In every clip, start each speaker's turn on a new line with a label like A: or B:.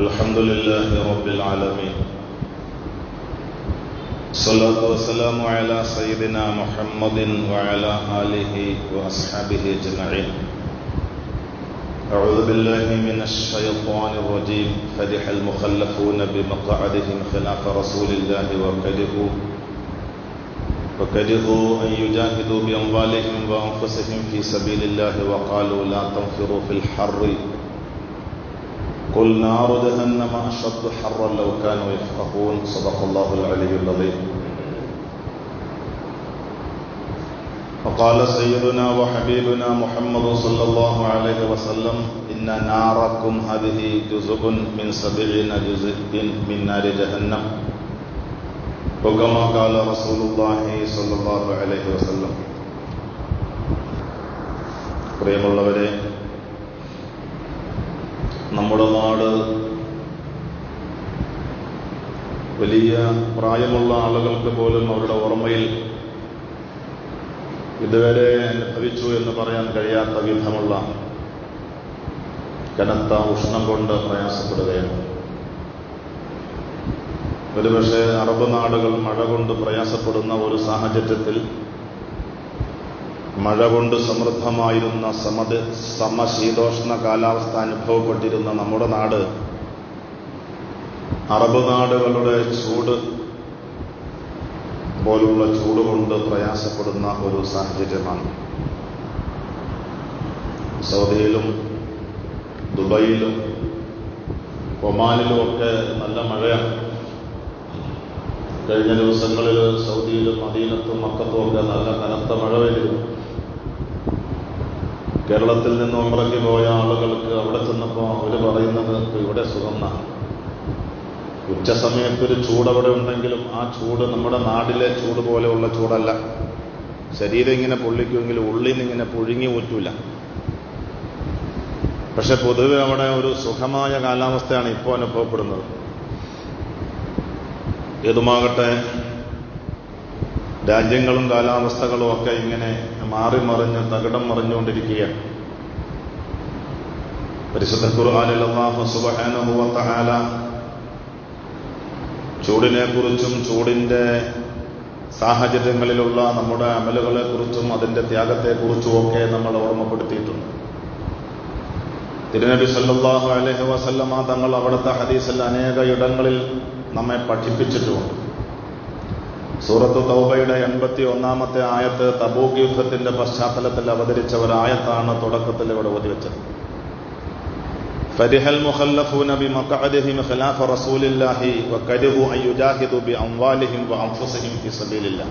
A: الحمد لله رب العالمين. الصلاة والسلام على سيدنا محمد وعلى آله وأصحابه أجمعين. أعوذ بالله من الشيطان الرجيم. فرح المخلفون بمقعدهم خلاف رسول الله وكرهوا وكرهوا أن يجاهدوا بأموالهم وأنفسهم في سبيل الله وقالوا لا تنفروا في الحر. قل نار جهنم أشد حرا لو كانوا يفقهون صدق الله العلي العظيم وقال سيدنا وحبيبنا محمد صلى الله عليه وسلم إن ناركم هذه جزء من سبعين جزء من نار جهنم وكما قال رسول الله صلى الله عليه وسلم പ്രിയമുള്ളവരെ നമ്മുടെ നാട് വലിയ പ്രായമുള്ള ആളുകൾക്ക് പോലും അവരുടെ ഓർമ്മയിൽ ഇതുവരെ അനുഭവിച്ചു എന്ന് പറയാൻ കഴിയാത്ത വിധമുള്ള കനത്ത ഉഷ്ണം കൊണ്ട് പ്രയാസപ്പെടുകയാണ്. ഒരുപക്ഷെ അറബ് നാടുകൾ മഴ കൊണ്ട് പ്രയാസപ്പെടുന്ന ഒരു സാഹചര്യത്തിൽ മഴ കൊണ്ട് സമൃദ്ധമായിരുന്ന സമത് സമശീതോഷ്ണ കാലാവസ്ഥ അനുഭവപ്പെട്ടിരുന്ന നമ്മുടെ നാട് അറബ് നാടുകളുടെ ചൂട് പോലുള്ള ചൂട് കൊണ്ട് പ്രയാസപ്പെടുന്ന ഒരു സാഹചര്യമാണ്. സൗദിയിലും ദുബൈയിലും ഒമാനിലുമൊക്കെ നല്ല മഴയാണ്. കഴിഞ്ഞ ദിവസങ്ങളിൽ സൗദിയിലും മദീനത്തും മക്കത്തുമൊക്കെ നല്ല കനത്ത മഴ പെയ്തിരുന്നു. കേരളത്തിൽ നിന്ന് ഉമ്രയ്ക്ക് പോയ ആളുകൾക്ക് അവിടെ ചെന്നപ്പോൾ അവർ പറയുന്നത് ഇവിടെ സുഖം ഉച്ച സമയത്ത് ഒരു ചൂട് അവിടെ ഉണ്ടെങ്കിലും ആ ചൂട് നമ്മുടെ നാടിലെ ചൂട് പോലെയുള്ള ചൂടല്ല. ശരീരം ഇങ്ങനെ പൊള്ളിക്കുമെങ്കിലും ഉള്ളിൽ ഇങ്ങനെ പുഴുങ്ങി ഊറ്റൂല. പക്ഷെ പൊതുവെ അവിടെ ഒരു സുഖമായ കാലാവസ്ഥയാണ് ഇപ്പോൾ അനുഭവപ്പെടുന്നത്. ഏതുമാകട്ടെ രാജ്യങ്ങളും കാലാവസ്ഥകളും ഒക്കെ ഇങ്ങനെ മാറി മറിഞ്ഞ് തകടം മറിഞ്ഞുകൊണ്ടിരിക്കുകയാണ്. പരിശുദ്ധ ഖുർആാനിൽ അള്ളാഹു വ തആല ചൂടിനെ കുറിച്ചും ചൂടിന്റെ സാഹചര്യങ്ങളിലുള്ള നമ്മുടെ അമലുകളെക്കുറിച്ചും അതിന്റെ ത്യാഗത്തെക്കുറിച്ചും ഒക്കെ നമ്മൾ ഓർമ്മപ്പെടുത്തിയിട്ടുണ്ട്. തിരുനബി സല്ലാഹു അലഹി വസല്ലമ തങ്ങൾ അവിടുത്തെ ഹദീസിൽ അനേക ഇടങ്ങളിൽ നമ്മെ പഠിപ്പിച്ചിട്ടുമുണ്ട്. സൂറത്ത് തൗബയുടെ എൺപത്തി ഒന്നാമത്തെ ആയത്ത് തബൂക്ക് യുദ്ധത്തിന്റെ പശ്ചാത്തലത്തിൽ അവതരിച്ച ഒരായത്താണ് തുടക്കത്തിൽ ഇവിടെ ഓതിവെച്ചത് فرح المخلفون بمقعدهم خلاف رسول الله وكرهوا أن يجاهدوا بأموالهم وأنفسهم في سبيل الله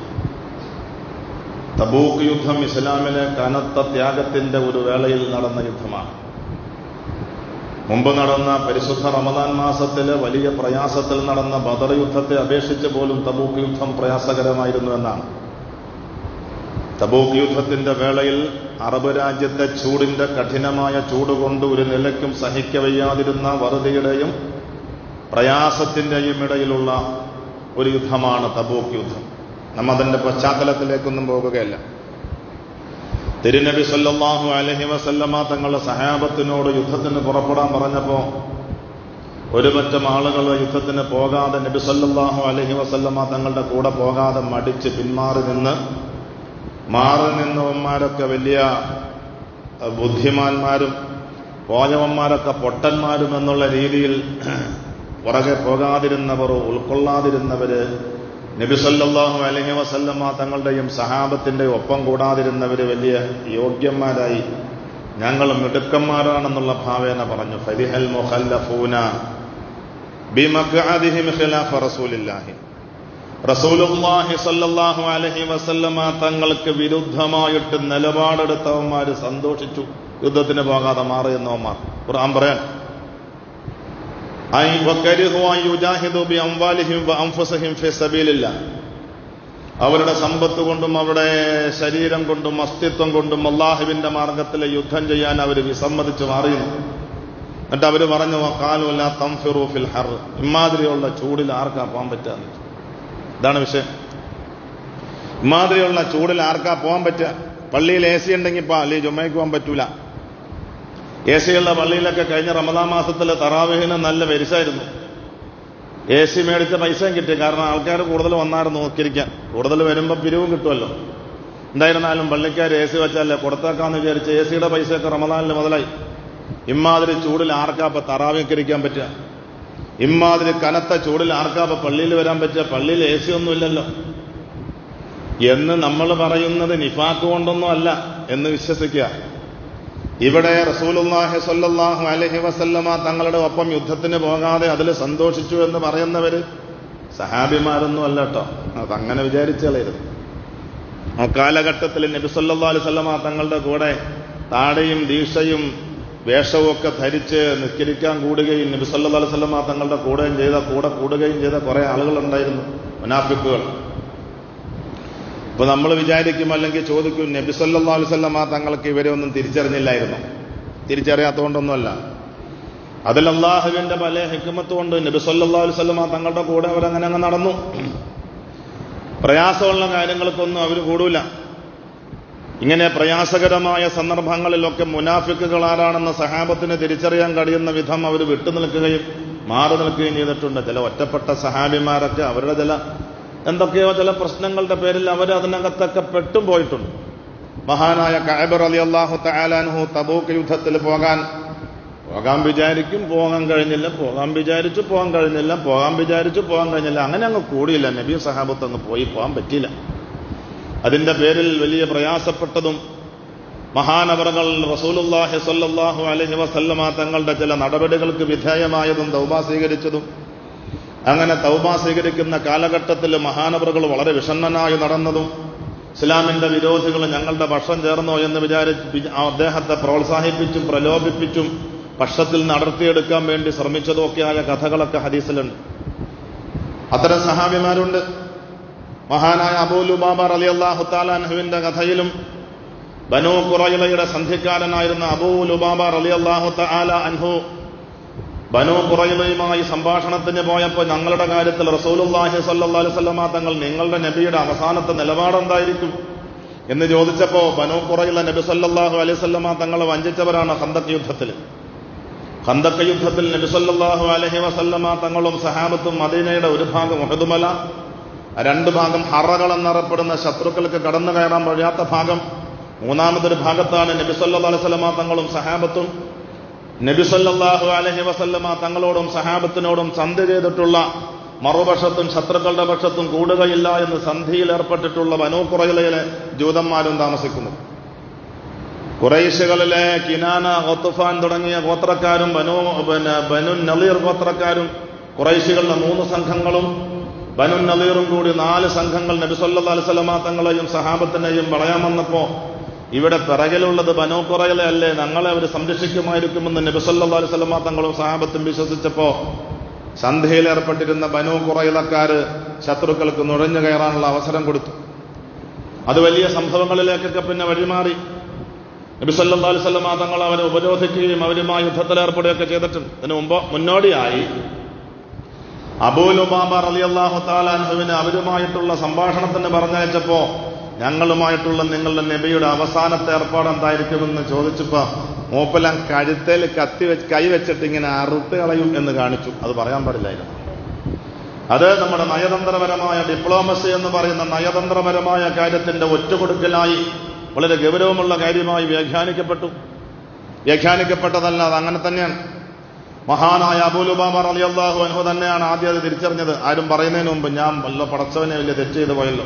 A: തബൂക്ക് യുദ്ധം ഇസ്ലാമിലെ കനത്ത ത്യാഗത്തിന്റെ ഒരു വേളയിൽ നടന്ന യുദ്ധമാണ് മുമ്പ് നടന്ന പരിശുദ്ധ റമദാൻ മാസത്തിലെ വലിയ പ്രയാസത്തിൽ നടന്ന ബദർ യുദ്ധത്തെ അപേക്ഷിച്ച് പോലും തബൂക്ക് യുദ്ധം പ്രയാസകരമായിരുന്നു എന്നാണ്. തബൂക്ക് യുദ്ധത്തിന്റെ വേളയിൽ അറബ് രാജ്യത്തെ ചൂടിന്റെ കഠിനമായ ചൂടുകൊണ്ട് ഒരു നിലയ്ക്കും സഹിക്കവയ്യാതിരുന്ന വറുതിയുടെയും പ്രയാസത്തിന്റെയും ഇടയിലുള്ള ഒരു യുദ്ധമാണ് തബൂക്ക് യുദ്ധം. നമ്മതിന്റെ പശ്ചാത്തലത്തിലേക്കൊന്നും പോകുകയല്ല. തിരുനബി സല്ലാഹു അലഹി വസല്ലമ്മ തങ്ങളുടെ സഹാബത്തിനോട് യുദ്ധത്തിന് പുറപ്പെടാൻ പറഞ്ഞപ്പോൾ ഒരുപറ്റം ആളുകൾ യുദ്ധത്തിന് പോകാതെ നബി സല്ലാഹു അലഹി വസല്ലമ്മ തങ്ങളുടെ കൂടെ പോകാതെ മടിച്ച് പിന്മാറി നിന്ന് മാറി നിന്നവന്മാരൊക്കെ വലിയ ബുദ്ധിമാന്മാരും പോയവന്മാരൊക്കെ പൊട്ടന്മാരും എന്നുള്ള രീതിയിൽ പുറകെ പോകാതിരുന്നവർ നബിസല്ലാഹു അലഹി വസല്ലമ്മ തങ്ങളുടെയും സഹാബത്തിന്റെ ഒപ്പം കൂടാതിരുന്നവർ വലിയ യോഗ്യന്മാരായി. ഞങ്ങൾ മിടുക്കന്മാരാണെന്നുള്ള ഭാവേന പറഞ്ഞു. ഫരിഹൽ മുഹല്ലഫൂന ഖിലാഫ റസൂലുള്ളാഹി സല്ലല്ലാഹു അലൈഹി വസല്ലമ തങ്ങൾക്ക് വിരുദ്ധമായിട്ട് നിലപാടെടുത്തവന്മാർ സന്തോഷിച്ചു. യുദ്ധത്തിന് പോകാതെ മാറിയെന്നവന്മാർ. ഖുർആൻ പറയാൻ അവരുടെ സമ്പത്ത് കൊണ്ടും അവരുടെ ശരീരം കൊണ്ടും അസ്തിത്വം കൊണ്ടും അള്ളാഹുവിന്റെ മാർഗത്തിൽ യുദ്ധം ചെയ്യാൻ അവർ വിസമ്മതിച്ച് മാറിയിരുന്നു. എന്നിട്ട് അവർ പറഞ്ഞു കാലുമല്ല തംഫിറു ഫിൽ ഹർ ഇമാതിരിയുള്ള ചൂടിൽ ആർക്കാ പോകാൻ പറ്റുക? ഇതാണ് വിഷയം. ഇമാതിരിയുള്ള ചൂടിൽ ആർക്കാ പോകാൻ പറ്റുക? പള്ളിയിൽ എ സി ഉണ്ടെങ്കിൽ ഇപ്പൊ അല്ലെങ്കിൽ ജുമ്മയ്ക്ക് പോകാൻ പറ്റൂല. എ സിയുള്ള പള്ളിയിലൊക്കെ കഴിഞ്ഞ റമദാ മാസത്തിൽ തറാവേഹിന് നല്ല വരിശായിരുന്നു. എ സി മേടിച്ച പൈസയും കിട്ടി. കാരണം ആൾക്കാർ കൂടുതൽ വന്നായിരുന്നു നോക്കിയിരിക്കാൻ. കൂടുതൽ വരുമ്പോൾ പിരിവും കിട്ടുമല്ലോ. എന്തായിരുന്നാലും പള്ളിക്കാർ എ സി വെച്ചല്ലേ കൊടുത്തേക്കാന്ന് വിചാരിച്ച് എ സിയുടെ പൈസയൊക്കെ റമദാനിൽ മുതലായി. ഇമ്മാതിരി ചൂടിൽ ആർക്കാപ്പ തറാവിക്കരിക്കാൻ പറ്റുക? ഇമ്മാതിരി കനത്ത ചൂടിൽ ആർക്കാപ്പ പള്ളിയിൽ വരാൻ പറ്റുക? പള്ളിയിൽ എ സി ഒന്നും ഇല്ലല്ലോ. എന്ന് നമ്മൾ പറയുന്നത് നിഫാക്ക് കൊണ്ടൊന്നും അല്ല എന്ന് വിശ്വസിക്കുക. ഇവിടെ റസൂലുല്ലാഹി സ്വല്ലല്ലാഹു അലഹി വസല്ലമ തങ്ങളുടെ ഒപ്പം യുദ്ധത്തിന് പോകാതെ അതിൽ സന്തോഷിച്ചു എന്ന് പറയുന്നവര് സഹാബിമാരൊന്നും അല്ല കേട്ടോ അതങ്ങനെ വിചാരിച്ചു കളയരുത് ആ കാലഘട്ടത്തിൽ നബി സല്ലല്ലാഹു അലൈഹി വസല്ലമ തങ്ങളുടെ കൂടെ താടയും ദീക്ഷയും വേഷവും ഒക്കെ ധരിച്ച് നിസ്കരിക്കാൻ കൂടുകയും അലൈഹി വസല്ലമ തങ്ങളുടെ കൂടെയും ചെയ്ത കൂടെ കൂടുകയും ചെയ്ത കുറെ ആളുകളുണ്ടായിരുന്നു. മുനാഫിക്കുകൾ. ഇപ്പൊ നമ്മൾ വിചാരിക്കും അല്ലെങ്കിൽ ചോദിക്കും നബി സല്ലല്ലാഹു അലൈഹി വസല്ലമ തങ്ങൾക്ക് ഇവരെ ഒന്നും തിരിച്ചറിഞ്ഞില്ലായിരുന്നു. തിരിച്ചറിയാത്തതുകൊണ്ടൊന്നുമല്ല. അതിൽ അള്ളാഹുവിന്റെ പല ഹിക്കുമത്ത് കൊണ്ട് നബി സല്ലല്ലാഹു അലൈഹി വസല്ലമ തങ്ങളുടെ കൂടെ അവരങ്ങനെ അങ്ങ് നടന്നു. പ്രയാസമുള്ള കാര്യങ്ങൾക്കൊന്നും അവർ കൂടൂല. ഇങ്ങനെ പ്രയാസകരമായ സന്ദർഭങ്ങളിലൊക്കെ മുനാഫിക്കുകൾ ആരാണെന്ന് സഹാബത്തിന് തിരിച്ചറിയാൻ കഴിയുന്ന വിധം അവർ വിട്ടുനിൽക്കുകയും മാറി നിൽക്കുകയും ചെയ്തിട്ടുണ്ട്. ചില ഒറ്റപ്പെട്ട സഹാബിമാരൊക്കെ അവരുടെ ചില എന്തൊക്കെയോ ചില പ്രശ്നങ്ങളുടെ പേരിൽ അവർ അതിനകത്തൊക്കെ പെട്ടും പോയിട്ടുണ്ട്. മഹാനായ കായബർ അലി അള്ളാഹു തആലാൻഹു തബൂക്ക് യുദ്ധത്തിൽ പോകാൻ പോകാൻ വിചാരിക്കും പോകാൻ കഴിഞ്ഞില്ല പോകാൻ വിചാരിച്ചു പോകാൻ കഴിഞ്ഞില്ല പോകാൻ വിചാരിച്ചു പോകാൻ കഴിഞ്ഞില്ല. അങ്ങനെ അങ്ങ് കൂടിയില്ല. നബി സഹാബത്ത് അങ്ങ് പോയി പോകാൻ പറ്റിയില്ല. അതിന്റെ പേരിൽ വലിയ പ്രയാസപ്പെട്ടതും മഹാനവറുകൾ റസൂലുല്ലാഹി സല്ലാഹു അലഹി വസല്ലമ തങ്ങളുടെ ചില നടപടികൾക്ക് വിധേയമായതും തൗബ സ്വീകരിച്ചതും അങ്ങനെ തൗബ സ്വീകരിക്കുന്ന കാലഘട്ടത്തിൽ മഹാനവറുകൾ വളരെ വിഷണ്ണനായി നടന്നതും ഇസ്ലാമിന്റെ വിരോധികൾ ഞങ്ങളുടെ പക്ഷം ചേർന്നോ എന്ന് വിചാരിച്ച് അദ്ദേഹത്തെ പ്രോത്സാഹിപ്പിച്ചും പ്രലോഭിപ്പിച്ചും പക്ഷത്തിൽ നടത്തിയെടുക്കാൻ വേണ്ടി ശ്രമിച്ചതൊക്കെയായ കഥകളൊക്കെ ഹദീസിലുണ്ട്. അത്തരം സഹാബിമാരുണ്ട്. മഹാനായ അബൂലുബാബ അലി അള്ളാഹു താലാൻഹുവിന്റെ കഥയിലും ബനു കുറയിലയുടെ സന്ധിക്കാരനായിരുന്ന അബൂലുബാബ അലി അള്ളാഹു താല അൻഹു ബനു കുറയിലയുമായി സംഭാഷണത്തിന് പോയപ്പോൾ ഞങ്ങളുടെ കാര്യത്തിൽ റസൂലുല്ലാഹി അലൈഹി വസല്ലമ തങ്ങൾ നിങ്ങളുടെ നബിയുടെ അവസാനത്തെ നിലപാടെന്തായിരിക്കും? എന്ന് ചോദിച്ചപ്പോൾ ബനു കുറയുള്ള നബി സല്ലല്ലാഹു അലൈഹി വസല്ലമ തങ്ങളെ വഞ്ചിച്ചവരാണ് ഹന്തക് യുദ്ധത്തിൽ ഹന്തക് യുദ്ധത്തിൽ നബി സല്ലല്ലാഹു അലൈഹി വസല്ലമ തങ്ങളും സഹാബത്തും മദീനയുടെ ഒരു ഭാഗം ഉഹദുമല രണ്ട് ഭാഗം ഹറകൾ എന്നറിയപ്പെടുന്ന ശത്രുക്കൾക്ക് കടന്നു കയറാൻ കഴിയാത്ത ഭാഗം മൂന്നാമതൊരു ഭാഗത്താണ് നബി സല്ലല്ലാഹു അലൈഹി വസല്ലമ തങ്ങളും സഹാബത്തും നബി സല്ലല്ലാഹു അലൈഹി വസല്ലമ തങ്ങളോടും സഹാബത്തിനോടും സന്ധി ചെയ്തിട്ടുള്ള മറുപക്ഷത്തും ശത്രുക്കളുടെ പക്ഷത്തും കൂടുകയില്ല എന്ന് സന്ധിയിൽ ഏർപ്പെട്ടിട്ടുള്ള ബനൂക്കുറയിലെ ജൂതന്മാരും താമസിക്കുന്നു. കുറേശകളിലെ കിനാന ഒത്തുഫാൻ തുടങ്ങിയ ഗോത്രക്കാരും ബനു പിന്നെ ബനു നളീർ ഗോത്രക്കാരും കുറേശികളുടെ മൂന്ന് സംഘങ്ങളും ബനു നളീറും കൂടി നാല് സംഘങ്ങൾ നബി സല്ലല്ലാഹു അലൈഹി വസല്ലമ തങ്ങളെയും സഹാബത്തിനെയും വളയാൻ വന്നപ്പോ ഇവിടെ പിറകിലുള്ളത് ബനോ കുറയിലെ അല്ലേ ഞങ്ങളെ അവർ സംരക്ഷിക്കുമായിരിക്കുമെന്ന് നബിസല്ലാ അലൈഹി വസല്ലമ തങ്ങളും സഹാബത്തും വിശ്വസിച്ചപ്പോ സന്ധ്യയിലേർപ്പെട്ടിരുന്ന ബനു കുറയിലക്കാര് ശത്രുക്കൾക്ക് നുഴഞ്ഞു കയറാനുള്ള അവസരം കൊടുത്തു. അത് വലിയ സംഭവങ്ങളിലേക്കൊക്കെ പിന്നെ വഴിമാറി. നബിസല്ലാ വസല്ലമ തങ്ങൾ അവരെ ഉപരോധിക്കുകയും അവരുമായി യുദ്ധത്തിലേർപ്പെടുകയൊക്കെ ചെയ്തിട്ടുണ്ട്. അതിനു മുമ്പ് മുന്നോടിയായി അബൂലുബാബ റളിയല്ലാഹു തആല താലാൻഹുവിന് അവരുമായിട്ടുള്ള സംഭാഷണത്തിന് പറഞ്ഞയച്ചപ്പോ ഞങ്ങളുമായിട്ടുള്ള നിങ്ങളുടെ നബിയുടെ അവസാനത്തെ ഏർപ്പാട് എന്തായിരിക്കുമെന്ന് ചോദിച്ചപ്പോ മൂപ്പലം കഴുത്തേൽ കത്തി വെച്ച് കൈവച്ചിട്ട് ഇങ്ങനെ അറുത്ത് കളയും എന്ന് കാണിച്ചു. അത് പറയാൻ പാടില്ലായിരുന്നു. അത് നമ്മുടെ നയതന്ത്രപരമായ ഡിപ്ലോമസി എന്ന് പറയുന്ന നയതന്ത്രപരമായ കാര്യത്തിന്റെ ഒറ്റുകൊടുക്കലായി വളരെ ഗൗരവമുള്ള കാര്യമായി വ്യാഖ്യാനിക്കപ്പെട്ടു. വ്യാഖ്യാനിക്കപ്പെട്ടതല്ല അത് അങ്ങനെ തന്നെയാണ്. മഹാനായ അബൂലുബാമ റളിയല്ലാഹു അൻഹു തന്നെയാണ് ആദ്യം അത് തിരിച്ചറിഞ്ഞത്. ആരും പറയുന്നതിന് മുമ്പ് ഞാൻ വല്ല പടച്ചവനെ വലിയ തെറ്റ് ചെയ്തു പോയല്ലോ.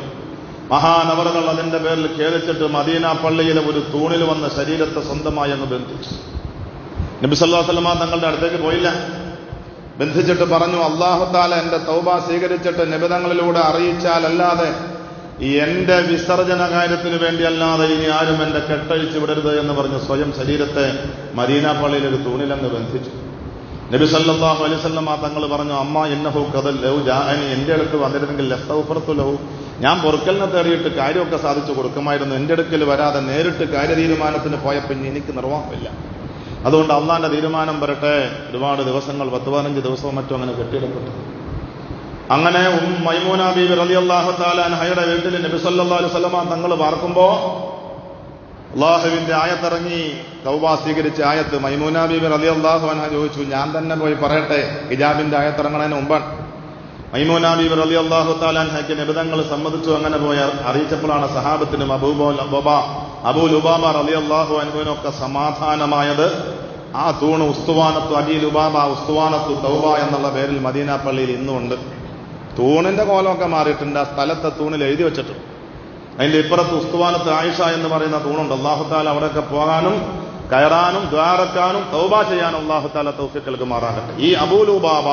A: മഹാനവറുകൾ അതിന്റെ പേരിൽ ഖേദിച്ചിട്ട് മദീന പള്ളിയിലെ ഒരു തൂണിൽ വന്ന ശരീരത്തെ സ്വന്തമായി അങ്ങ് ബന്ധിച്ചു. നബി അലൈഹി തങ്ങളുടെ അടുത്തേക്ക് പോയില്ല. ബന്ധിച്ചിട്ട് പറഞ്ഞു അള്ളാഹുത്താല എന്റെ തൗബ സ്വീകരിച്ചിട്ട് നിബിതങ്ങളിലൂടെ അറിയിച്ചാലല്ലാതെ എന്റെ വിസർജന കാര്യത്തിന് വേണ്ടിയല്ലാതെ ഇനി ആരും എന്റെ കെട്ടഴിച്ചു വിടരുത് എന്ന് പറഞ്ഞ് സ്വയം ശരീരത്തെ മദീന പള്ളിയിൽ ഒരു തൂണിലങ്ങ് ബന്ധിച്ചു. നബി സല്ലാഹു വസല്ലമ തങ്ങൾ പറഞ്ഞു അമ്മ ഇന്നഹു കഥൽ ലഹു ജാഅനി എന്റെ അടുത്ത് വന്നിരുന്നെങ്കിൽ ലഹു ഞാൻ പൊറുക്കലിനെ തേറിയിട്ട് കാര്യമൊക്കെ സാധിച്ചു കൊടുക്കുമായിരുന്നു. എന്റെ അടുക്കൽ വരാതെ നേരിട്ട് കാര്യതീരുമാനത്തിന് പോയപ്പോൾ ഇനി എനിക്ക് നിർവാഹമില്ല. അതുകൊണ്ട് അള്ളാന്റെ തീരുമാനം വരട്ടെ. ഒരുപാട് ദിവസങ്ങൾ പത്ത് പതിനഞ്ച് ദിവസവും മറ്റും അങ്ങനെ കെട്ടിയിടപ്പെട്ടു അങ്ങനെ ഉം മൈമൂന ബീബി വീട്ടിൽ നബി വസല്ലമ തങ്ങൾ പാർക്കുമ്പോ അള്ളാഹുവിന്റെ ആയത്തിറങ്ങി തൗബ സ്വീകരിച്ച ആയത്ത് മൈമൂന ബീബി റലി അള്ളാഹു ചോദിച്ചു ഞാൻ തന്നെ പോയി പറയട്ടെ? ഹിജാബിന്റെ ആയത്തിറങ്ങണതിന് മുമ്പാണ്. മൈമൂന ബീബി റലി അള്ളാഹു താലാൻഹയ്ക്ക് നിബന്ധങ്ങൾ സമ്മതിച്ചു അങ്ങനെ പോയ അറിയിച്ചപ്പോഴാണ് സഹാബത്തിനും അബൂബോൽ അബോബ അബൂൽ ലുബാബ റലി അള്ളാഹു അനുവിനൊക്കെ സമാധാനമായത്. ആ തൂണ് ഉസ്തുവാനത്തു അബി ഉബാമ ഉസ്തുവാനത്തു തൗബ എന്നുള്ള പേരിൽ മദീന പള്ളിയിൽ ഇന്നുമുണ്ട്. തൂണിന്റെ കോലമൊക്കെ മാറിയിട്ടുണ്ട്. ആ സ്ഥലത്തെ തൂണിൽ എഴുതി വെച്ചിട്ടുണ്ട്. അതിന്റെ ഇപ്പുറത്ത് ഉസ്തുവാനത്ത് ആയിഷ എന്ന് പറയുന്ന തൂണുണ്ട്. അള്ളാഹുത്താല അവിടെയൊക്കെ പോകാനും കയറാനും ദ്വാരക്കാനും തൗബ ചെയ്യാനും അള്ളാഹുത്താല തൗഫിക്കൽക്ക് മാറാകട്ടെ ഈ അബൂലുബാബ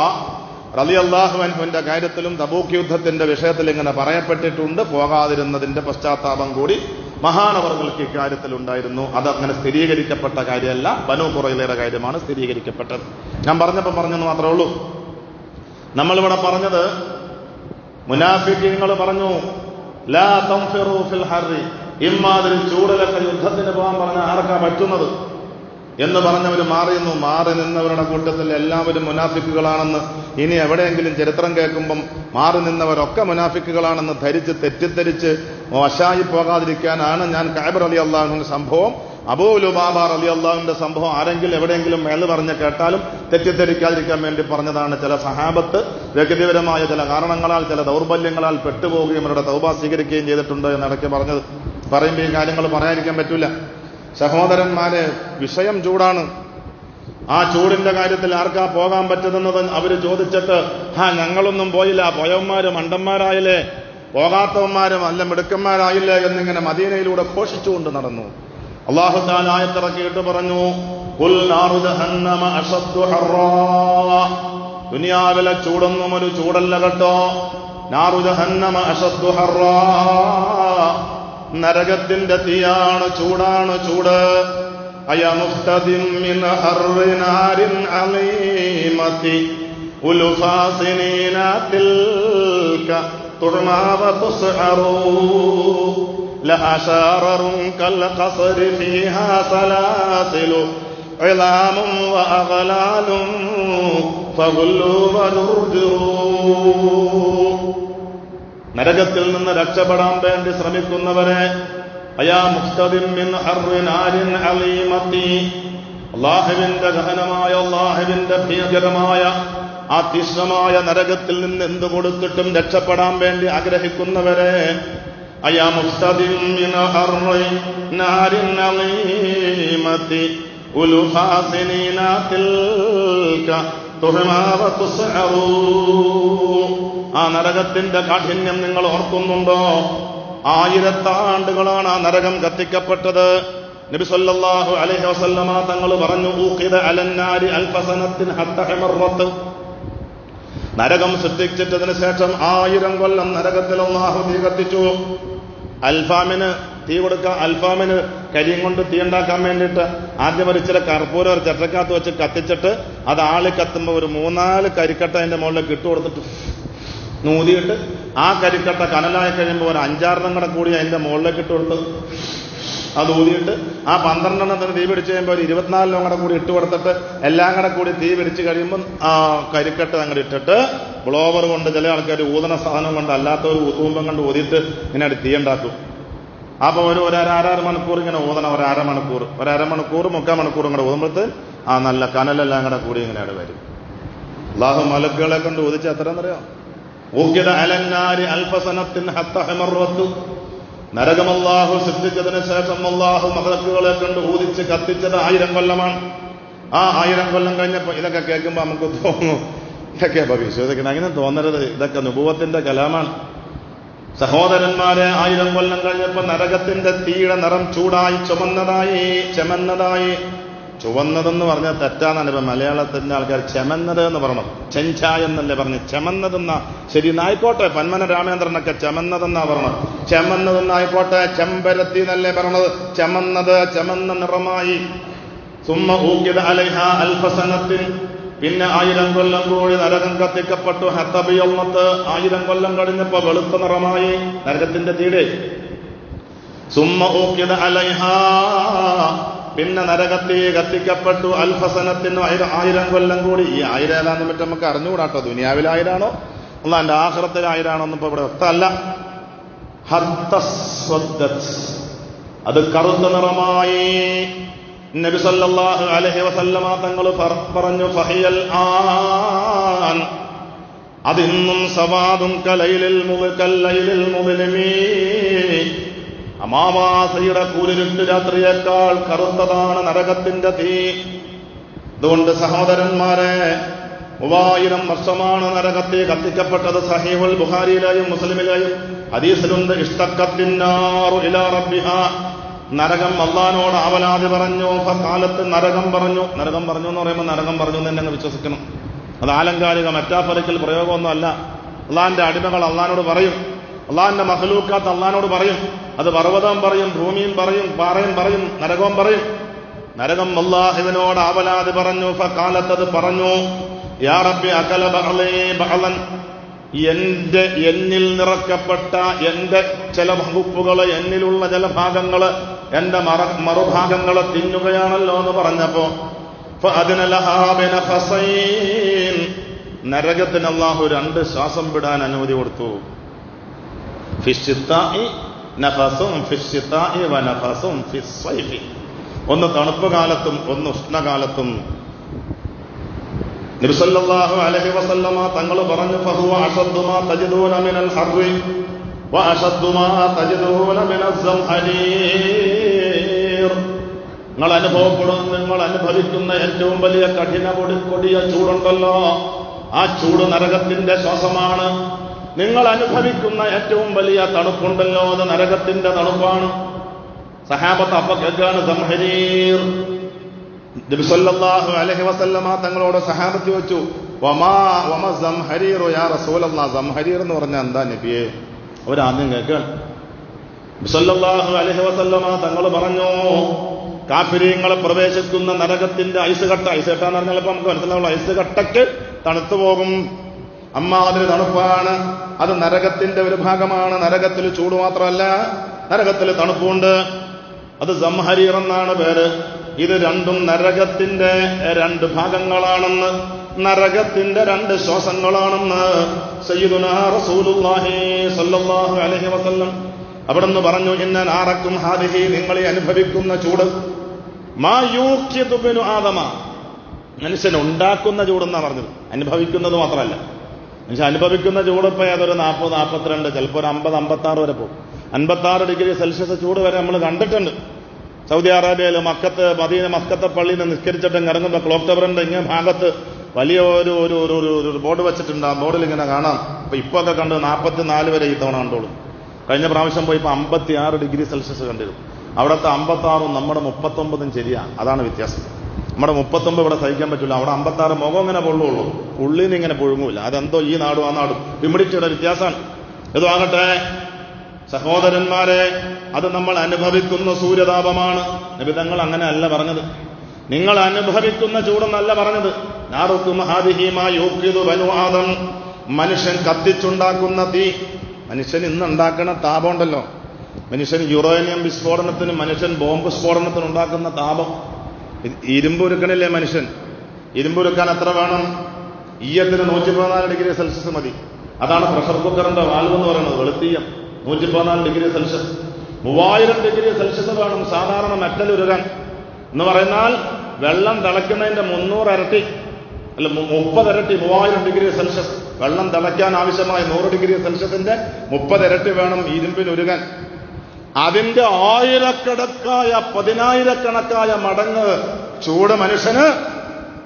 A: റലി അള്ളാഹുവിന്റെ കാര്യത്തിലും തബൂക്ക് യുദ്ധത്തിന്റെ വിഷയത്തിൽ ഇങ്ങനെ പറയപ്പെട്ടിട്ടുണ്ട്. പോകാതിരുന്നതിന്റെ പശ്ചാത്താപം കൂടി മഹാനവർകൾക്ക് ഇക്കാര്യത്തിൽ ഉണ്ടായിരുന്നു. അതങ്ങനെ സ്ഥിരീകരിക്കപ്പെട്ട കാര്യമല്ല. ബനു കുറയിലയുടെ കാര്യമാണ് സ്ഥിരീകരിക്കപ്പെട്ടത്. ഞാൻ പറഞ്ഞപ്പോൾ പറഞ്ഞെന്ന് മാത്രമേ ഉള്ളൂ. നമ്മളിവിടെ പറഞ്ഞത് മുനാഫിക്കങ്ങൾ പറഞ്ഞു ലാ ഫിൽ ഹർരി. ഇമ്മാതിരി ചൂടിലൊക്കെ യുദ്ധത്തിന് പോകാൻ പറഞ്ഞ ആർക്കാ പറ്റുന്നത്? എന്ന് പറഞ്ഞവർ മാറിയെന്നു മാറി നിന്നവരുടെ കൂട്ടത്തിൽ എല്ലാവരും മുനാഫിക്കുകളാണെന്ന് ഇനി എവിടെയെങ്കിലും ചരിത്രം കേൾക്കുമ്പം മാറി നിന്നവരൊക്കെ മുനാഫിക്കുകളാണെന്ന് ധരിച്ച് തെറ്റിദ്ധരിച്ച് വശായി പോകാതിരിക്കാനാണ് ഞാൻ കാബർ അലി അള്ളാഹുവിന്റെ സംഭവം. അബൂലുബാബ അലി അള്ളാഹുവിന്റെ സംഭവം ആരെങ്കിലും എവിടെയെങ്കിലും മേൽ പറഞ്ഞ് കേട്ടാലും തെറ്റിദ്ധരിക്കാതിരിക്കാൻ വേണ്ടി പറഞ്ഞതാണ് ചില സഹാബത്ത്. വ്യക്തിപരമായ ചില കാരണങ്ങളാൽ ചില ദൗർബല്യങ്ങളാൽ പെട്ടുപോവുകയും അവരുടെ തൗബ സ്വീകരിക്കുകയും ചെയ്തിട്ടുണ്ട് എന്ന് ഇടയ്ക്ക് പറഞ്ഞത്. പറയുമ്പോൾ ഈ കാര്യങ്ങൾ പറയാതിരിക്കാൻ പറ്റില്ല സഹോദരന്മാരെ വിഷയം ചൂടാണ്. ആ ചൂടിന്റെ കാര്യത്തിൽ ആർക്കാ പോകാൻ പറ്റുന്നത് അവർ ചോദിച്ചിട്ട് ആ ഞങ്ങളൊന്നും പോയില്ല പോയവന്മാര് മണ്ടന്മാരായില്ലേ? പോകാത്തവന്മാരും അല്ല മിടുക്കന്മാരായില്ലേ? എന്നിങ്ങനെ മദീനയിലൂടെ ഘോഷിച്ചുകൊണ്ട് നടന്നു. അള്ളാഹു താൻ ആയത്തിറക്കിയിട്ട് പറഞ്ഞു. ദുനിയാവിലെ ചൂടൊന്നും ഒരു ചൂടല്ല കേട്ടോ. നാറുജഹന്നമ ഹർറാ. നരകത്തിന്റെ തീയാണ് ചൂടാണ് ചൂട്. നരകത്തിൽ നിന്ന് രക്ഷപ്പെടാൻ വേണ്ടി ശ്രമിക്കുന്നവരെ അള്ളാഹുവിന്റെ ഗഹനമായ അള്ളാഹുവിന്റെ ഭീകരമായ ആ തീഷ്ണമായ നരകത്തിൽ നിന്ന് എന്ത് കൊടുത്തിട്ടും രക്ഷപ്പെടാൻ വേണ്ടി ആഗ്രഹിക്കുന്നവരെ അയാ മുസ്തദിൻ ആ നരകത്തിന്റെ കാഠിന്യം നിങ്ങൾ ഓർക്കുന്നുണ്ടോ? ആയിരത്താണ്ടുകളാണ് ആ നരകം കത്തിക്കപ്പെട്ടത്. നബി സല്ലല്ലാഹു അലൈഹി വസല്ലമ തങ്ങൾ പറഞ്ഞു ഊഖിദ അലന്നാരി അൽഫസനത്തിൻ ഹത്ത നരകം സൃഷ്ടിച്ചിട്ടതിന് ശേഷം ആയിരം കൊല്ലം നരകത്തിൽ അള്ളാഹു തീ കത്തിച്ചു. അൽഫാമിന് തീ കൊടുക്കാൻ അൽഫാമിന് കരിയും കൊണ്ട് തീ ഉണ്ടാക്കാൻ വേണ്ടിയിട്ട് ആദ്യം ഒരു ചില കർപ്പൂരം ഒരു ചട്ടക്കകത്ത് വെച്ച് കത്തിച്ചിട്ട് അത് ആളി കത്തുമ്പോൾ ഒരു മൂന്നാൽ കരിക്കട്ട അതിന്റെ മുകളിലേക്ക് ഇട്ട് കൊടുത്തിട്ട് നൂതിയിട്ട് ആ കരിക്കട്ട കനലായി കഴിയുമ്പോൾ ഒരു അഞ്ചാറെണ്ണം കൂടെ കൂടി അതിന്റെ മുകളിലേക്ക് ഇട്ട് കൊടുത്തത് അത് ഊതിയിട്ട് ആ പന്ത്രണ്ടെണ്ണത്തിന് തീ പിടിച്ച് കഴിയുമ്പോൾ ഒരു ഇരുപത്തിനാലിനും കൂടെ കൂടി ഇട്ട് കൊടുത്തിട്ട് എല്ലാം കൂടെ കൂടി തീ പിടിച്ച് കഴിയുമ്പോൾ ആ കരിക്കട്ട് അങ്ങോട്ട് ഇട്ടിട്ട് ബ്ലോവർ കൊണ്ട് ചില ആൾക്കാർ ഊതന സാധനം കൊണ്ട് അല്ലാത്ത ഒരു ഊതുമ്പം കൊണ്ട് ഊതിയിട്ട് ഇങ്ങനെ തീ ഉണ്ടാക്കും. അപ്പോൾ ഒരു ഒരു അര മണിക്കൂർ ഇങ്ങനെ ഊതണം ഒരു അര മണിക്കൂർ. ഒരു അര മണിക്കൂർ മുക്കാൽ മണിക്കൂർ കൂടെ ഊതുമ്പോഴത്തെ ആ നല്ല കനലെല്ലാം കൂടെ കൂടി ഇങ്ങനെ വരും. അള്ളാഹു മലക്കുകളെ കൊണ്ട് ഊതിച്ച് എത്ര എന്നറിയാം നരകമല്ലാഹു സൃഷ്ടിച്ചതിന് ശേഷം അല്ലാഹു മഹലക്കുകളെ കണ്ട് ഊതിച്ച് കത്തിച്ചത് ആയിരം കൊല്ലമാണ്. ആ ആയിരം കൊല്ലം കഴിഞ്ഞപ്പോൾ ഇതൊക്കെ കേൾക്കുമ്പോൾ നമുക്ക് തോന്നും ഇതൊക്കെ അപ്പൊ വിശ്വസിക്കണം. അങ്ങനെ തോന്നരുത്. ഇതൊക്കെ നുഭവത്തിന്റെ കലാമാണ്. സഹോദരന്മാരെ ആയിരം കൊല്ലം കഴിഞ്ഞപ്പോൾ നരകത്തിന്റെ തീയുടെ നിറം ചൂടായി ചുമന്നതായി ചെമന്നതായി. ചുവന്നതെന്ന് പറഞ്ഞാൽ തെറ്റാന്നല്ല ഇപ്പൊ മലയാളത്തിന്റെ ആൾക്കാർ ചെമന്നത് എന്ന് പറയണം ചെഞ്ച എന്നല്ലേ പറഞ്ഞു ചെമന്നതെന്ന. ശരി എന്നായിക്കോട്ടെ പന്മന രാമേന്ദ്രനൊക്കെ ചെമന്നതെന്നാ പറഞ്ഞത്. ചെമന്നതെന്നായിക്കോട്ടെ ചെമ്പരത്തി എന്നല്ലേ പറഞ്ഞത്. ചെമന്നത് ചെമന്ന നിറമായി. അൽഫസനത്തിൽ പിന്നെ ആയിരം കൊല്ലം കൂടി നരകം കത്തിക്കപ്പെട്ടു ഹത്തബിയൊന്നത്ത് ആയിരം കൊല്ലം കഴിഞ്ഞപ്പോ വെളുത്ത നിറമായി. നരകത്തിന്റെ തീടെ. സുമ്മ ഊക്കിത അലൈഹ പിന്നെ നരകത്തിൽ കത്തിക്കപ്പെട്ടു അൽഫസനത്തിന് ആയിരം ആയിരം കൊല്ലം കൂടി. ഈ ആയിരം ഏതാന്ന് പറ്റും നമുക്ക് അറിഞ്ഞുകൂടാട്ടോ ദുനിയാവിൽ ആയിരാണോ? എന്റെ ആഹ്റത്തിൽ ആയിരാണോ ഒന്നും ഇപ്പൊ ഇവിടെ വ്യക്തമല്ല. അത് കറുത്ത നിറമായി. നബി സല്ലല്ലാഹു അലൈഹി വസല്ലമ തങ്ങൾ പറഞ്ഞു ഫഹിയൽ ആൻ. അതിന്നും സവാദും കലയിലിൽ മുകല്ലയിലിൽ മുതലിമീ അമാവാസയുടെ കൂലിരുട്ട് രാത്രിയേക്കാൾ കറുത്തതാണ് നരകത്തിന്റെ തീ. അതുകൊണ്ട് സഹോദരന്മാരെ മൂവായിരം വർഷമാണ് നരകത്തെ കത്തിക്കപ്പെട്ടത് സഹീഹുൽ ബുഹാരിയിലെയും മുസ്ലിമിലെയും. ഹദീസിലുണ്ട് ഇഷ്ടക്കത്തിന്നാറു ഇലാ നരകം അള്ളഹാനോട് അവനാദി പറഞ്ഞു കാലത്ത് നരകം പറഞ്ഞു. നരകം പറഞ്ഞു എന്ന് പറയുമ്പോൾ നരകം പറഞ്ഞു എന്ന് തന്നെ വിശ്വസിക്കണം. അത് ആലങ്കാരിക മെറ്റാഫറിക്കൽ പ്രയോഗമൊന്നുമല്ല. അള്ളാന്റെ അടിമകൾ അള്ളഹാനോട് പറയും. അള്ളാഹിന്റെ മഹലൂക്കാത്ത അള്ളഹാനോട് പറയും. അത് പർവതം പറയും ഭൂമിയും പറയും പാറയും പറയും നരകവും പറയും. നരകം അള്ളാഹിവനോട് ആവലാതി പറഞ്ഞു ഫക്കാലത്തത് പറഞ്ഞു. യാ അകല എന്റെ എന്നിൽ നിറക്കപ്പെട്ട എന്റെ ചില വകുപ്പുകൾ എന്നിലുള്ള ചില ഭാഗങ്ങൾ എന്റെ മറ മറുഭാഗങ്ങൾ തിന്നുകയാണല്ലോ എന്ന് പറഞ്ഞപ്പോ നരകത്തിനല്ലാഹു രണ്ട് ശ്വാസം വിടാൻ അനുമതി കൊടുത്തു. ഒന്ന് തണുപ്പ് കാലത്തും ഒന്ന് ഉഷ്ണകാലത്തും. നിർസല്ലാഹു അലഹി വസല്ലമ തങ്ങൾ പറഞ്ഞു ഫഹുവ അഷദ്ദുമാ തജിദൂന മിനൽ ഹർരി വഅഷദ്ദുമാ തജിദൂന മിനൽ സംഹരീർ നിങ്ങൾ അനുഭവപ്പെടുന്ന നിങ്ങൾ അനുഭവിക്കുന്ന ഏറ്റവും വലിയ കഠിന കൊടി ചൂടുണ്ടല്ലോ. ആ ചൂട് നരകത്തിന്റെ ശ്വാസമാണ്. നിങ്ങൾ അനുഭവിക്കുന്ന ഏറ്റവും വലിയ തണുപ്പുണ്ടല്ലോ അത് നരകത്തിന്റെ തണുപ്പാണ്. സഹാബത്ത് അപ്പ കേൾക്കാണ് അലൈഹി വസല്ലമ തങ്ങളോട് സഹാബത്ത് വെച്ചു വമാ യാ സംഹരീർ എന്ന് പറഞ്ഞാൽ എന്താ നബിയെ? അവരാദ്യം കേൾക്കാൻ നബിസല്ലല്ലാഹു അലൈഹി വസല്ലമ തങ്ങൾ പറഞ്ഞു കാഫിര്യങ്ങളെ പ്രവേശിക്കുന്ന നരകത്തിന്റെ ഐസ് കട്ട. ഐസ് കട്ട എന്ന് പറഞ്ഞാൽ നമുക്ക് മനസ്സിലാവുള്ളൂ ഐസ് കട്ടയ്ക്ക് തണുത്തു പോകും. അമ്മ തണുപ്പാണ്. അത് നരകത്തിന്റെ ഒരു ഭാഗമാണ്. നരകത്തിൽ ചൂട് മാത്രമല്ല നരകത്തിൽ തണുപ്പുണ്ട്. അത് സംഹരീർ എന്നാണ് പേര്. ഇത് രണ്ടും നരകത്തിന്റെ രണ്ട് ഭാഗങ്ങളാണെന്ന് നരകത്തിന്റെ രണ്ട് ശ്വാസങ്ങളാണെന്ന് സയ്യിദുനാ അലൈഹി വസല്ലം അവിടുന്ന് പറഞ്ഞു ഇന്ന നാറക്കും ഹാദിഹി നിങ്ങളെ അനുഭവിക്കുന്ന ചൂട്. മാ ആദമ. മനുഷ്യൻ ഉണ്ടാക്കുന്ന ചൂടെന്നാ പറഞ്ഞത്. അനുഭവിക്കുന്നത് മാത്രമല്ല. മനുഷ്യൻ അനുഭവിക്കുന്ന ചൂട് ഇപ്പൊ ഏതൊരു നാൽപ്പത് നാൽപ്പത്തിരണ്ട് ചിലപ്പോൾ ഒരു അമ്പത് അമ്പത്താറ് വരെ പോകും. അൻപത്താറ് ഡിഗ്രി സെൽഷ്യസ് ചൂട് വരെ നമ്മൾ കണ്ടിട്ടുണ്ട്. സൗദി അറേബ്യയിൽ മക്കത്ത് മദീന മസ്കത്തെ പള്ളിയിൽ നിസ്കരിച്ചിട്ട് ഇറങ്ങുമ്പോൾ ക്ലോക്ക് ടവറിന്റെ ഇങ്ങനെ ഭാഗത്ത് വലിയ ഒരു ഒരു ഒരു ഒരു ബോർഡ് വെച്ചിട്ടുണ്ട്. ആ ബോർഡിൽ ഇങ്ങനെ കാണാം. അപ്പൊ ഇപ്പൊ ഒക്കെ കണ്ട് നാൽപ്പത്തി നാല് വരെ ഈ തവണ കണ്ടോളൂ. കഴിഞ്ഞ പ്രാവശ്യം പോയി ഇപ്പൊ അമ്പത്തി ആറ് ഡിഗ്രി സെൽഷ്യസ് കണ്ടിരുന്നു. അവിടുത്തെ അമ്പത്താറും നമ്മുടെ മുപ്പത്തൊമ്പതും ശരിയാണ് അതാണ് വ്യത്യാസം. നമ്മുടെ മുപ്പത്തൊമ്പത് ഇവിടെ സഹിക്കാൻ പറ്റില്ല അവിടെ അമ്പത്താറ് മുഖം ഇങ്ങനെ പൊള്ളുള്ളൂ. ഉള്ളിന്ന് ഇങ്ങനെ പുഴുങ്ങൂല. അതെന്തോ ഈ നാടും ആ നാടും. ഹ്യൂമിഡിറ്റിയുടെ വ്യത്യാസമാണ്. ഇതുമാകട്ടെ സഹോദരന്മാരെ അത് നമ്മൾ അനുഭവിക്കുന്ന സൂര്യതാപമാണ്. നിബിതങ്ങൾ അങ്ങനെ അല്ല പറഞ്ഞത്. നിങ്ങൾ അനുഭവിക്കുന്ന ചൂടെന്നല്ല പറഞ്ഞത്. ആദം. മനുഷ്യൻ കത്തിച്ചുണ്ടാക്കുന്ന തീ. മനുഷ്യൻ ഇന്ന് ഉണ്ടാക്കുന്ന താപമുണ്ടല്ലോ മനുഷ്യൻ യുറേനിയം വിസ്ഫോടനത്തിന് മനുഷ്യൻ ബോംബ് സ്ഫോടനത്തിന് ഉണ്ടാക്കുന്ന താപം. ഇരുമ്പുരുക്കണില്ലേ മനുഷ്യൻ? ഇരുമ്പുരുക്കാൻ എത്ര വേണം? ഈയത്തിന് നൂറ്റി പതിനാല് ഡിഗ്രി സെൽഷ്യസ് മതി. അതാണ് പ്രഷർ കുക്കറിന്റെ വാൽവ് എന്ന് പറയുന്നത് വെളുത്തീയം. നൂറ്റി പതിനാല് ഡിഗ്രി സെൽഷ്യസ്. മൂവായിരം ഡിഗ്രി സെൽഷ്യസ് വേണം സാധാരണ മെറ്റൽ ഉരുകാൻ എന്ന് പറഞ്ഞാൽ വെള്ളം തിളയ്ക്കുന്നതിന്റെ മുന്നൂറ് ഇരട്ടി അല്ല മുപ്പത് ഇരട്ടി മൂവായിരം ഡിഗ്രി സെൽഷ്യസ്. വെള്ളം തിളയ്ക്കാൻ ആവശ്യമായ നൂറ് ഡിഗ്രി സെൽഷ്യസിന്റെ മുപ്പത് ഇരട്ടി വേണം ഇരുമ്പിൽ ഉരുകാൻ അതിന്റെ ആയിരക്കണക്കായ പതിനായിരക്കണക്കായ മടങ്ങ് ചൂട് മനുഷ്യന്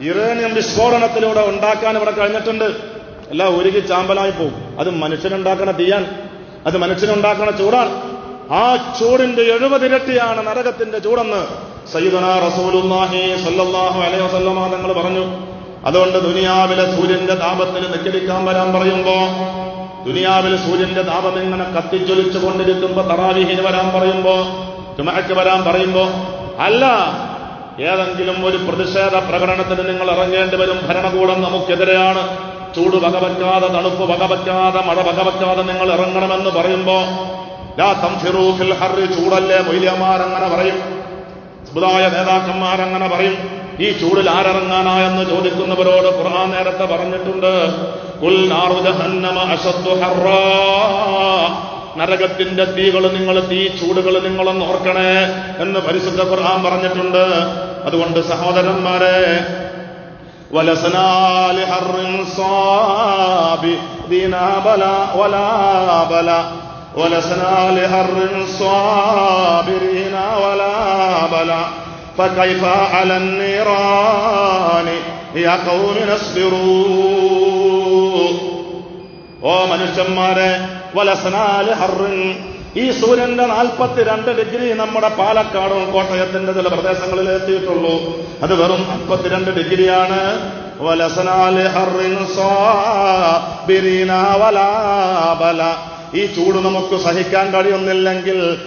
A: യുറേനിയം വിസ്ഫോടനത്തിലൂടെ ഉണ്ടാക്കാൻ ഇവിടെ കഴിഞ്ഞിട്ടുണ്ട്. എല്ലാം ഉരുകി ചാമ്പലായി പോകും. അത് മനുഷ്യനുണ്ടാക്കണ തീയാൻ അത് മനുഷ്യനുണ്ടാക്കണ ചൂടാണ്. ആ ചൂടിന്റെ എഴുപതിരട്ടിയാണ് നരകത്തിന്റെ ചൂടെന്ന് സയ്യിദുന റസൂലുല്ലാഹി സല്ലല്ലാഹു അലൈഹി വസല്ലമ തങ്ങൾ പറഞ്ഞു. അതുകൊണ്ട് ദുനിയാവിലെ സൂര്യന്റെ താപത്തിൽ നെക്കിടിക്കാൻ വരാൻ പറയുമ്പോ ദുനിയാവിൽ സൂര്യന്റെ താപം എങ്ങനെ കത്തിച്ചൊലിച്ചു കൊണ്ടിരിക്കുമ്പോ തറാവിഹിന് വരാൻ പറയുമ്പോ ചുമക്ക് വരാൻ പറയുമ്പോ അല്ല ഏതെങ്കിലും ഒരു പ്രതിഷേധ പ്രകടനത്തിന് നിങ്ങൾ ഇറങ്ങേണ്ടി വരും ഭരണകൂടം നമുക്കെതിരെയാണ്. ചൂട് വകവയ്ക്കാതെ തണുപ്പ് വകവയ്ക്കാതെ മഴ വകവയ്ക്കാതെ നിങ്ങൾ ഇറങ്ങണമെന്ന് പറയുമ്പോ ലാ ചൂടല്ലേ മൊയ്ലിയമാരങ്ങനെ പറയും. സമുദായ നേതാക്കന്മാരങ്ങനെ പറയും. ഈ ചൂടിൽ ആരിറങ്ങാനായെന്ന് ചോദിക്കുന്നവരോട് ഖുർആൻ നേരത്തെ പറഞ്ഞിട്ടുണ്ട്. കുൽ നാറു ജഹന്നമ അശദ്ദു ഹർറാ നരകത്തിന്റെ തീകൾ നിങ്ങൾ തീ ചൂടുകൾ നിങ്ങളൊന്ന് ഓർക്കണേ എന്ന് പരിശുദ്ധ ഖുർആൻ പറഞ്ഞിട്ടുണ്ട് അതുകൊണ്ട് സഹോദരന്മാരെ ولسنا لحر صاب دينا بلا ولا بلا ولسنا لحر صابرين ولا بلا فكيف على النيران يا قوم اصبروا ഓ മനുഷ്യന്മാരെ വലസനാല് ഹറിൻ ഈ സൂര്യന്റെ നാൽപ്പത്തിരണ്ട് ഡിഗ്രി നമ്മുടെ പാലക്കാടും കോട്ടയത്തിന്റെ ചില പ്രദേശങ്ങളിൽ എത്തിയിട്ടുള്ളൂ. അത് വെറും നാൽപ്പത്തിരണ്ട് ഡിഗ്രിയാണ്. ഈ ചൂട് നമുക്ക് സഹിക്കാൻ കഴിയുന്നില്ലെങ്കിൽ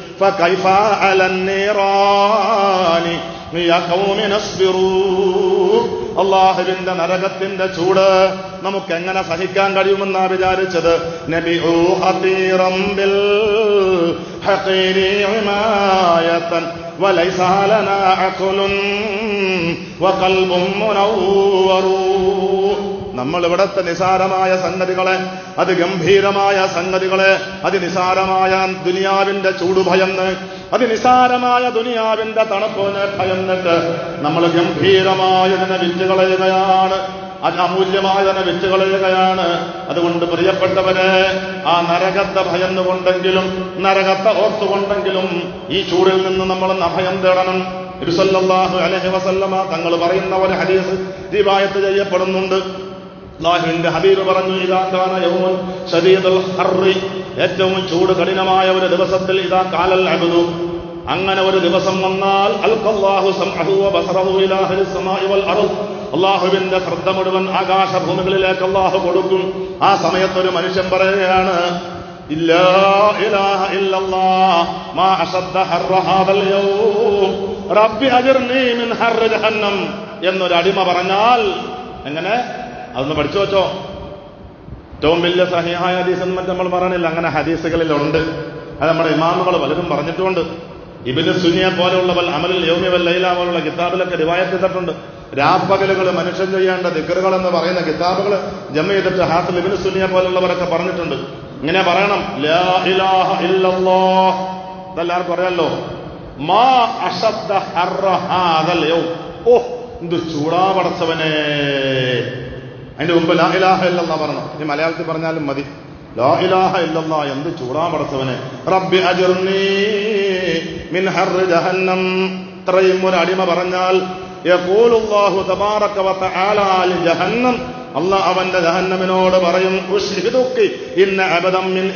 A: ഫകൈഫ അലന്നീറാനി യാ ഖൗമിന അസ്ബിറൂ അള്ളാഹുവിന്റെ നരകത്തിന്റെ ചൂട് നമുക്ക് എങ്ങനെ സഹിക്കാൻ കഴിയുമെന്നാ വിചാരിച്ചത് നബി وليس لنا عقل وقلب منور നമ്മൾ ഇവിടത്തെ നിസാരമായ സംഗതികളെ അത് ഗംഭീരമായ സംഗതികളെ അത് നിസാരമായ ദുനിയാവിന്റെ ചൂട് ഭയന്ന് അത് നിസാരമായ ദുനിയാവിന്റെ തണുപ്പിനെ ഭയന്നിട്ട് നമ്മൾ ഗംഭീരമായതിനെ വിറ്റുകളയുകയാണ്. അത് അമൂല്യമായതിനെ വിറ്റുകളയുകയാണ്. അതുകൊണ്ട് പ്രിയപ്പെട്ടവരെ ആ നരകത്തെ ഭയന്നുകൊണ്ടെങ്കിലും നരകത്തെ ഓർത്തുകൊണ്ടെങ്കിലും ഈ ചൂടിൽ നിന്ന് നമ്മൾ അഭയം തേടണം. ഇരുസല്ലാഹു അലഹി വസല്ലമ തങ്ങൾ പറയുന്ന ഒരു ഹദീസ് ദീപായത്ത് ചെയ്യപ്പെടുന്നുണ്ട്. അള്ളാഹുവിന്റെ ഹബീബ് പറഞ്ഞു ഇതാക്കാന യൗമൻ ശദീദുൽ ഹർറി. ഏറ്റവും ചൂട് കഠിനമായ ഒരു ദിവസത്തിൽ ഇതാ കാലൽ അബ്ദു. അങ്ങനെ ഒരു ദിവസം വന്നാൽ അൽഖല്ലാഹു സംഅഹു വബസറഹു ഇലാ അഹ്ലിസ് സമാഇ വൽ അള്ളാഹുവിന്റെ ശ്രദ്ധ മുഴുവൻ ആകാശഭൂമികളിലേക്ക് അള്ളാഹു കൊടുക്കും. ആ സമയത്ത് ഒരു മനുഷ്യൻ പറയുകയാണ് എന്നൊരു അടിമ പറഞ്ഞാൽ എങ്ങനെ? അതൊന്ന് പഠിച്ചു വെച്ചോ. ഏറ്റവും വലിയ സഹിഹായ ഹദീസ് എന്ന് മറ്റു നമ്മൾ പറയണില്ല അങ്ങനെ ഹദീസുകളിലുണ്ട്. അത് നമ്മുടെ ഇമാമുകൾ പലരും പറഞ്ഞിട്ടുണ്ട്. ഇബിന് സുനിയ പോലെയുള്ളവൽ അമലിൽ യോമിവൽ വല്ലയില പോലുള്ള കിതാബിലൊക്കെ റിവായത്ത് ചെയ്തിട്ടുണ്ട് രാപ്പകലുകൾ മനുഷ്യൻ ചെയ്യേണ്ട ദിക്കറുകൾ എന്ന് പറയുന്ന കിതാബുകൾ ജമ ചെയ്തിട്ട് ഹാസിൽ ഇബിന് സുനിയ പോലുള്ളവരൊക്കെ പറഞ്ഞിട്ടുണ്ട്. ഇങ്ങനെ പറയണം. ഇതെല്ലാവർക്കും അറിയാലോ. മാ ഓ എന്ത് ചൂടാ പടച്ചവനെ. അതിന്റെ മുമ്പ് ലാ ഇലാഹ ഇല്ലെന്നാ പറഞ്ഞു ഇനി മലയാളത്തിൽ പറഞ്ഞാലും മതി. ലാ ഇലാഹ ഇല്ലല്ലാ എന്ത് ചൂടാ പടച്ചവനെ. റബ്ബി അജിർനി മിൻ ജഹന്നം. ഇത്രയും ഒരു അടിമ പറഞ്ഞാൽ യഖൂലുല്ലാഹു ജഹന്നം. അവന്റെ ജഹന്നമിനോട് പറയും ഇന്ന മിൻ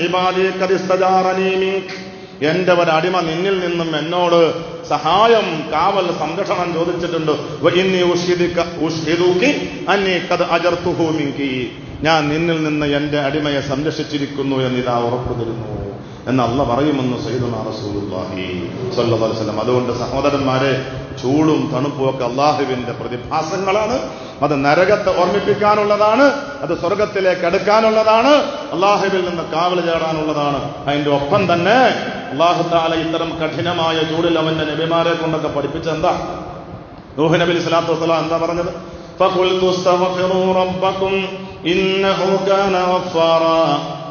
A: എന്റെ ഒരു അടിമ നിന്നിൽ നിന്നും എന്നോട് സഹായം കാവൽ സംരക്ഷണം ചോദിച്ചിട്ടുണ്ട്. ഞാൻ നിന്നിൽ നിന്ന് എന്റെ അടിമയെ സംരക്ഷിച്ചിരിക്കുന്നു ഇതാ ഉറപ്പുതരുന്നു. എന്ന് അല്ല പറയുമെന്ന് സയ്യിദുനാ റസൂലുള്ളാഹി അലൈഹി വസല്ലം. അതുകൊണ്ട് സഹോദരന്മാരെ ചൂടും തണുപ്പും ഒക്കെ അള്ളാഹുവിന്റെ പ്രതിഭാസങ്ങളാണ്. അത് നരകത്തെ ഓർമ്മിപ്പിക്കാനുള്ളതാണ് അത് സ്വർഗത്തിലേക്ക് അടുക്കാനുള്ളതാണ് അള്ളാഹുവിൽ നിന്ന് കാവൽ ചേടാനുള്ളതാണ് അതിന്റെ ഒപ്പം തന്നെ അള്ളാഹു താല ഇത്തരം കഠിനമായ ചൂടിൽ അവന്റെ നബിമാരെ കൊണ്ടൊക്കെ പഠിപ്പിച്ചെന്താ നൂഹ് നബി സ്വലാത്തു വസ്സലാം എന്താ പറഞ്ഞത് فقلت استغفروا ربكم إنه كان غفارا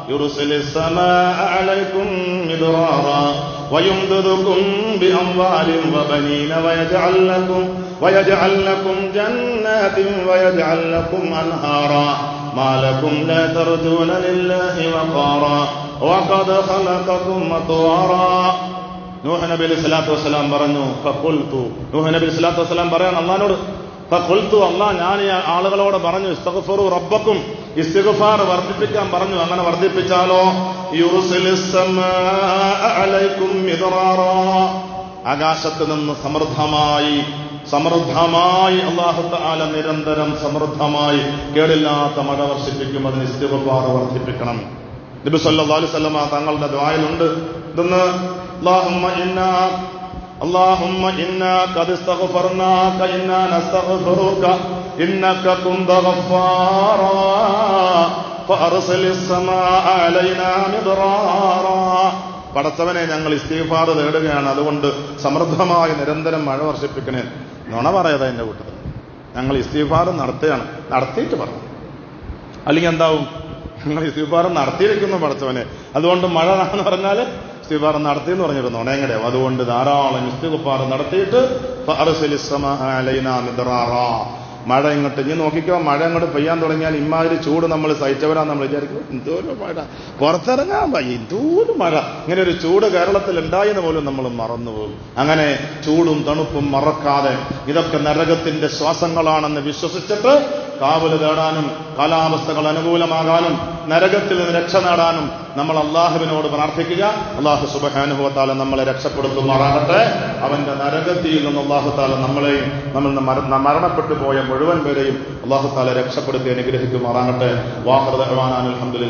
A: يرسل السماء عليكم مدرارا ويمددكم بأموال وبنين ويجعل لكم ويجعل لكم جنات ويجعل لكم أنهارا ما لكم لا ترجون لله وقارا وقد خلقكم أطوارا നൂഹ് നബി അലൈഹി സ്വലാത്തു വസ്സലാം പറഞ്ഞു ഫഖുൽതു നൂഹ് നബി അലൈഹി സ്വലാത്തു വസ്സലാം പറയാൻ അള്ളഹാനോട് ഫഖുൽതു അള്ളാഹ് ഞാൻ ഈ ആളുകളോട് പറഞ്ഞു ഇസ്തഗ്ഫിറു റബ്ബക്കും ഇസ്തിഗഫാർ വർദ്ധിപ്പിക്കാൻ പറഞ്ഞു. അങ്ങനെ വർദ്ധിപ്പിച്ചാലോ? ആകാശത്ത് നിന്ന് സമൃദ്ധമായി സമൃദ്ധമായി അള്ളാഹുത്ത ആല നിരന്തരം സമൃദ്ധമായി കേടില്ലാത്ത മഴ വർഷിപ്പിക്കും. അതിന് ഇസ്തിഗഫാർ വർദ്ധിപ്പിക്കണം. നബി സല്ലല്ലാഹു അലൈഹി വസല്ലമ തങ്ങളുടെ ദ്വായിലുണ്ട്. ഇതെന്ന് അല്ലാഹുമ്മ ഇന്നാ അല്ലാഹുമ്മ ഇന്നാ ഖദ് ഇസ്തഗ്ഫർനാക ഇന്നാ നസ്തഗ്ഫിറുക. إنك كنت غفارا فأرسل السماء علينا مدرارا പടച്ചവനെ ഞങ്ങൾ ഇസ്തീഫാർ തേടുകയാണ് അതുകൊണ്ട് സമൃദ്ധമായി നിരന്തരം മഴ വർഷിപ്പിക്കണേ നുണ പറയാതെ എൻ്റെ കൂട്ടത്തിൽ ഞങ്ങൾ ഇസ്തീഫാർ നടത്തുകയാണ് നടത്തിയിട്ട് പറഞ്ഞു അല്ലെങ്കിൽ എന്താവും ഞങ്ങൾ ഇസ്തീഫാർ നടത്തിയിരിക്കുന്നു പടച്ചവനെ അതുകൊണ്ട് മഴ എന്ന് പറഞ്ഞാൽ ഇസ്തിഗ്ഫാർ നടത്തി എന്ന് പറഞ്ഞിരുന്നു ഉണയങ്ങടെ അതുകൊണ്ട് ധാരാളം ഇസ്തിഗ്ഫാർ നടത്തിയിട്ട് മഴ ഇങ്ങോട്ട്. ഇനി നോക്കിക്കോ മഴ അങ്ങോട്ട് പെയ്യാൻ തുടങ്ങിയാൽ ഇമാതിരി ചൂട് നമ്മൾ സഹിച്ചവരാ നമ്മൾ വിചാരിക്കും. എന്തോരം മഴ. പുറത്തിറങ്ങാൻ വയ്യ. എന്തോരം മഴ. ഇങ്ങനെ ഒരു ചൂട് കേരളത്തിൽ ഉണ്ടായെന്ന് പോലും നമ്മൾ മറന്നുപോകും. അങ്ങനെ ചൂടും തണുപ്പും മറക്കാതെ ഇതൊക്കെ നരകത്തിന്റെ ശ്വാസങ്ങളാണെന്ന് വിശ്വസിച്ചിട്ട് കാവൽ തേടാനും കാലാവസ്ഥകൾ അനുകൂലമാകാനും നരകത്തിൽ നിന്ന് രക്ഷ നേടാനും നമ്മൾ അള്ളാഹുവിനോട് പ്രാർത്ഥിക്കുക. അള്ളാഹു സുബഹാനുഭവത്താല നമ്മളെ രക്ഷപ്പെടുത്തുമാറാകട്ടെ. അവന്റെ നരകത്തിൽ നിന്ന് അള്ളാഹുത്താല നമ്മളെയും നമ്മൾ മര- മരണപ്പെട്ടു പോയ മുഴുവൻ പേരെയും അള്ളാഹുത്താല രക്ഷപ്പെടുത്തി അനുഗ്രഹിക്കുമാറാകട്ടെ. വാഹൃദ അലഹമുല്ല